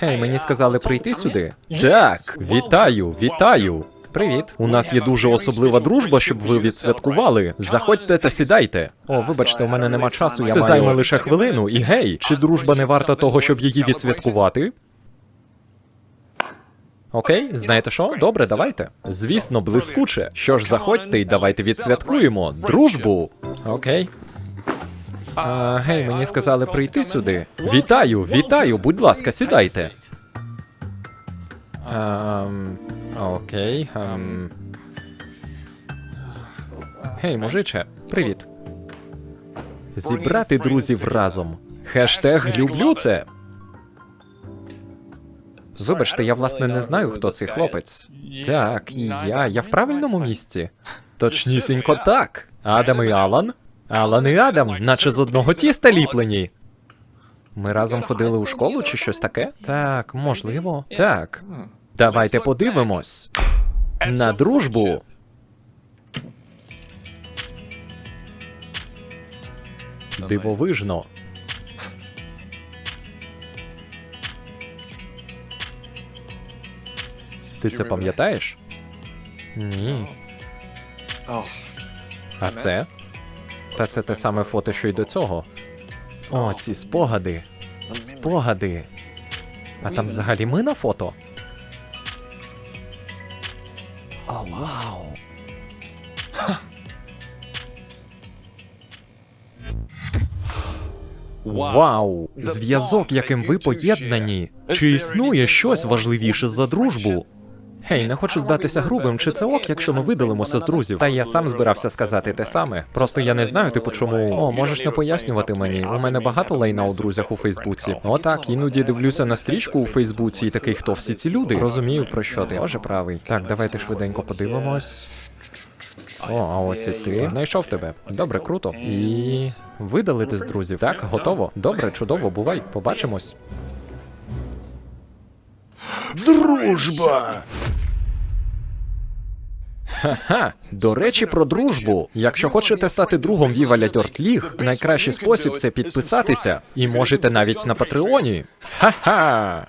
Гей, мені сказали прийти сюди. Так, вітаю, вітаю. Привіт. У нас є дуже особлива дружба, щоб ви відсвяткували. Заходьте та сідайте. О, вибачте, у мене нема часу. Я Це маю- займе лише хвилину. І гей, чи дружба не варта того, щоб її відсвяткувати? Окей, знаєте що? Добре, давайте. Звісно, блискуче. Що ж, заходьте і давайте відсвяткуємо дружбу. Окей. А, гей, мені сказали прийти сюди. Вітаю, вітаю, будь ласка, сідайте. Ем, окей. Ем. Гей, мужиче, привіт. Зібрати друзів разом. Хештег люблю це. Вибачте, я власне не знаю, хто цей хлопець. Так, і я. Я в правильному місці. Точнісінько так. Адам і Алан. Алан і Адам, наче з одного тіста ліплені. Ми разом ходили у школу чи щось таке? Так, можливо. Так. Давайте подивимось. На дружбу. Дивовижно. Ти це пам'ятаєш? Ні. А це? Та це те саме фото, що й до цього. О, ці спогади. Спогади. А там взагалі ми на фото? О, вау. Вау! Зв'язок, яким ви поєднані. Чи існує щось важливіше за дружбу? Гей, не хочу здатися грубим, чи це ок, якщо ми видалимося з друзів. Та я сам збирався сказати те саме. Просто я не знаю, типу, чому. О, можеш не пояснювати мені. У мене багато лайна у друзях у Фейсбуці. Отак, іноді дивлюся на стрічку у Фейсбуці і такий, хто всі ці люди. Розумію, про що ти. Боже правий. Так, давайте швиденько подивимось. О, а ось і ти. Знайшов тебе. Добре, круто. І видалити з друзів. Так, готово. Добре, чудово, бувай. Побачимось. Дружба! Ха-ха, до речі, про дружбу. Якщо хочете стати другом La Dirt найкращий спосіб це підписатися. І можете навіть на Патреоні. Ха-ха!